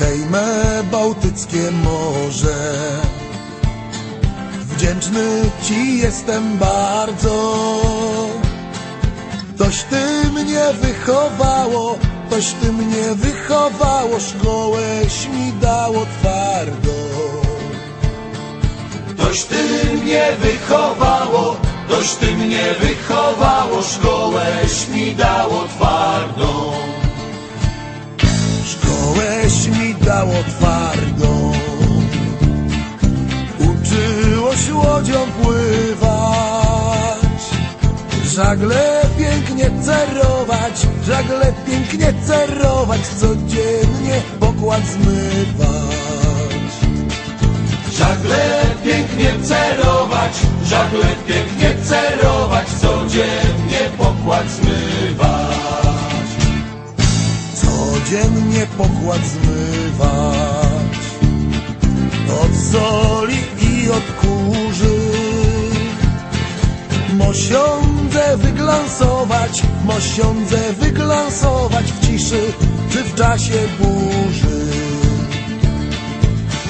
obejmę Bałtyckie Morze. Wdzięczny Ci jestem bardzo. Toś Ty mnie wychowało, toś Ty mnie wychowało, szkołeś mi dało twardo. Toś Ty mnie wychowało, toś Ty mnie wychowało, szkołeś mi dało Łodzią pływać. Żagle pięknie cerować Żagle pięknie cerować Codziennie pokład zmywać. Żagle pięknie cerować, żagle pięknie cerować, codziennie pokład zmywać. Codziennie pokład zmywać. Od soli i od kurzy Mosiądze wyglansować Mosiądze wyglansować w ciszy Czy w czasie burzy.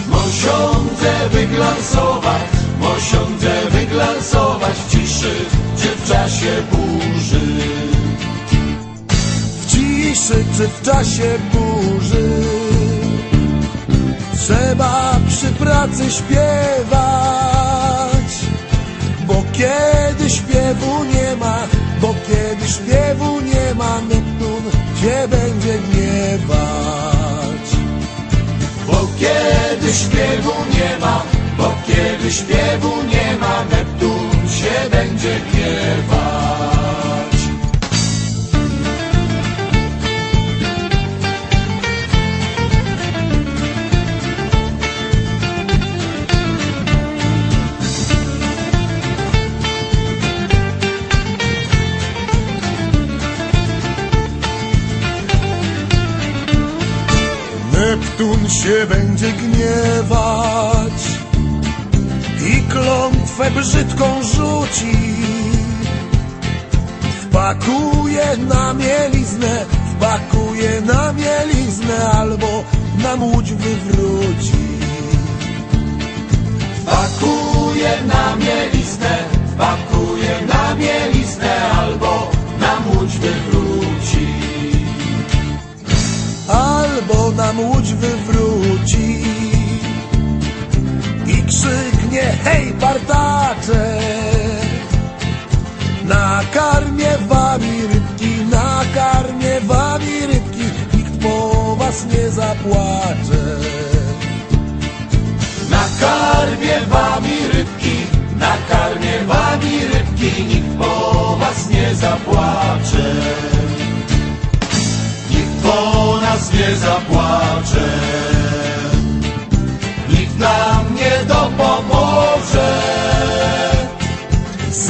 Mosiądze wyglansować, mosiądze wyglansować w ciszy, czy w czasie burzy. W ciszy czy w czasie burzy Trzeba przy pracy śpiewać Bo kiedy śpiewu nie ma Bo kiedy śpiewu nie ma Neptun się będzie gniewać Bo kiedy śpiewu nie ma, bo kiedy śpiewu nie ma, Neptun się będzie gniewać. Neptun się będzie gniewać i klątwę brzydką rzuci. Wpakuje na mieliznę, wpakuje na mieliznę albo na łódź wywróci. Pakuje krzyknie hej partacze nakarmię wami rybki, nakarmię wami rybki nikt po was nie zapłacze Nakarmię wami rybki, nakarmię wami rybki, nikt po was nie zapłacze. Nikt po nas nie zapłacze. Nikt nam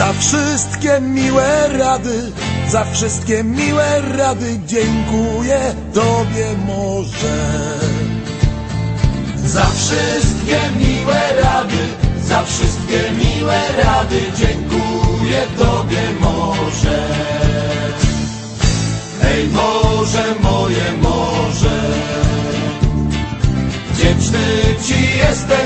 za wszystkie miłe rady za wszystkie miłe rady dziękuję tobie może. Za wszystkie miłe rady, za wszystkie miłe rady dziękuję Tobie morze. Ej morze, moje morze, wdzięczny Ci jestem